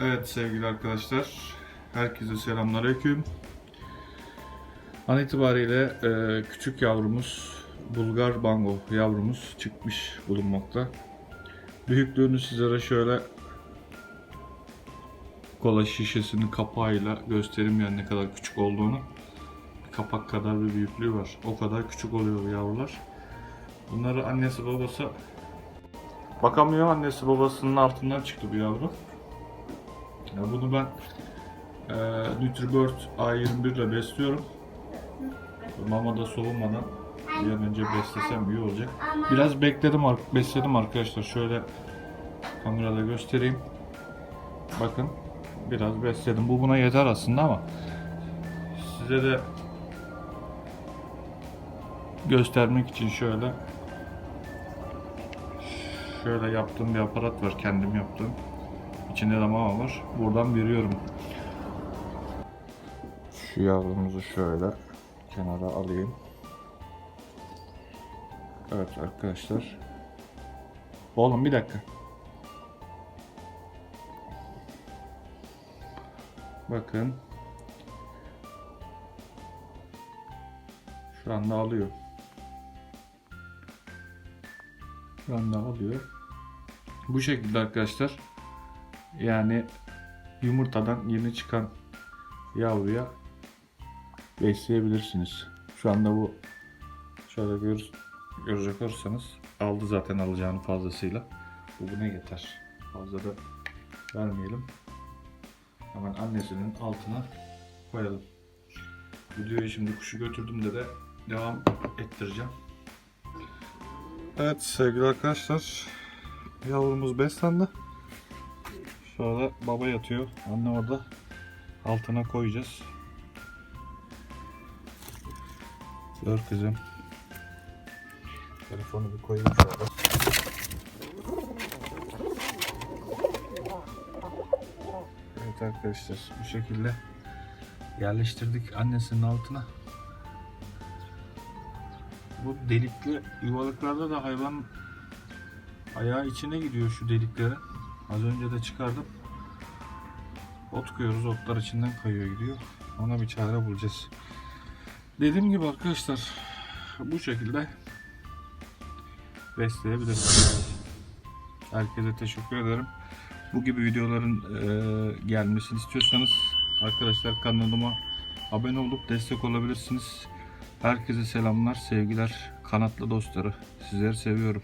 Evet sevgili arkadaşlar, herkese selamünaleyküm. An itibariyle e, küçük yavrumuz, Bulgar Bango yavrumuz çıkmış bulunmakta. Büyüklüğünü sizlere şöyle kola şişesinin kapağıyla göstereyim yani ne kadar küçük olduğunu. Kapak kadar bir büyüklüğü var. O kadar küçük oluyor bu yavrular. Bunları annesi babası bakamıyor. Annesi babasının altından çıktı bu yavru. Ya bunu ben e, Nutribird A21 ile besliyorum. Mamada soğumadan bir an önce beslesem iyi olacak. Biraz bekledim, besledim arkadaşlar. Şöyle kamerada göstereyim. Bakın biraz besledim. Bu buna yeter aslında ama size de göstermek için şöyle şöyle yaptığım bir aparat var. Kendim yaptığım. İçinde de mama var. Buradan veriyorum. Şu yavrumuzu şöyle kenara alayım. Evet arkadaşlar. Oğlum bir dakika. Bakın. Şu anda alıyor. Şu anda alıyor. Bu şekilde arkadaşlar. Yani yumurtadan yeni çıkan yavruya besleyebilirsiniz. Şu anda bu şöyle gör, görecek olursanız aldı zaten alacağını fazlasıyla. Bu buna yeter. Fazla da vermeyelim. Hemen annesinin altına koyalım. Videoyu şimdi kuşu götürdüm de de devam ettireceğim. Evet sevgili arkadaşlar yavrumuz beslendi. Şurada baba yatıyor. Anne orada. Altına koyacağız. Gör kızım. Telefonu bir koyayım şurada. Evet arkadaşlar bu şekilde yerleştirdik annesinin altına. Bu delikli yuvalıklarda da hayvan ayağı içine gidiyor şu deliklere. Az önce de çıkardım. Ot koyuyoruz. Otlar içinden kayıyor gidiyor. Ona bir çare bulacağız. Dediğim gibi arkadaşlar bu şekilde besleyebilirsiniz. Herkese teşekkür ederim. Bu gibi videoların e, gelmesini istiyorsanız arkadaşlar kanalıma abone olup destek olabilirsiniz. Herkese selamlar, sevgiler, kanatlı dostları. Sizleri seviyorum.